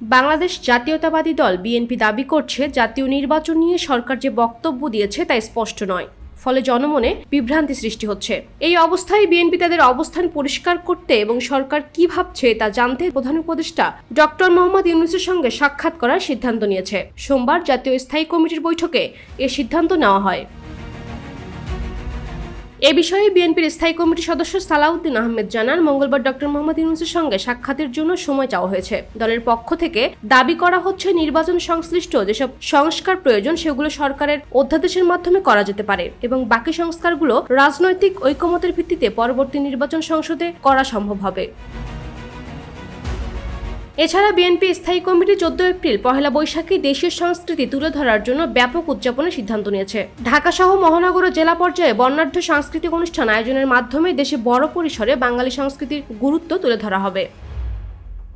বাংলাদেশ জাতীয়তাবাদী দল বিএনপি দাবি করছে, জাতীয় নির্বাচন নিয়ে সরকার যে বক্তব্য দিয়েছে তা স্পষ্ট নয়। ফলে জনমনে বিভ্রান্তি সৃষ্টি হচ্ছে। এই অবস্থায় বিএনপি তাদের অবস্থান পরিষ্কার করতে এবং সরকার কি ভাবছে তা জানতে প্রধান উপদেষ্টা ডক্টর মোহাম্মদ ইউনুসের সঙ্গে সাক্ষাৎ করার সিদ্ধান্ত নিয়েছে। সোমবার জাতীয় স্থায়ী কমিটির বৈঠকে এ সিদ্ধান্ত নেওয়া হয়। এ বিষয়ে বিএনপির স্থায়ী কমিটির সদস্য সালাউদ্দিন আহমেদ জানান, মঙ্গলবার ডক্টর মোহাম্মদ ইউনুসের সঙ্গে সাক্ষাতের জন্য সময় চাওয়া হয়েছে। দলের পক্ষ থেকে দাবি করা হচ্ছে, নির্বাচন সংশ্লিষ্ট যেসব সংস্কার প্রয়োজন সেগুলো সরকারের অধ্যাদেশের মাধ্যমে করা যেতে পারে এবং বাকি সংস্কারগুলো রাজনৈতিক ঐকমতের ভিত্তিতে পরবর্তী নির্বাচন সংসদে করা সম্ভব হবে। এছাড়া বিএনপি স্থায়ী কমিটি চোদ্দ এপ্রিল পহেলা বৈশাখী দেশীয় সংস্কৃতি তুলে ধরার জন্য ব্যাপক উদযাপনের সিদ্ধান্ত নিয়েছে। ঢাকা সহ মহানগর ও জেলা পর্যায়ে বর্ণাঢ্য সাংস্কৃতিক অনুষ্ঠান আয়োজনের মাধ্যমে দেশে বড় পরিসরে বাঙালি সংস্কৃতির গুরুত্ব তুলে ধরা হবে।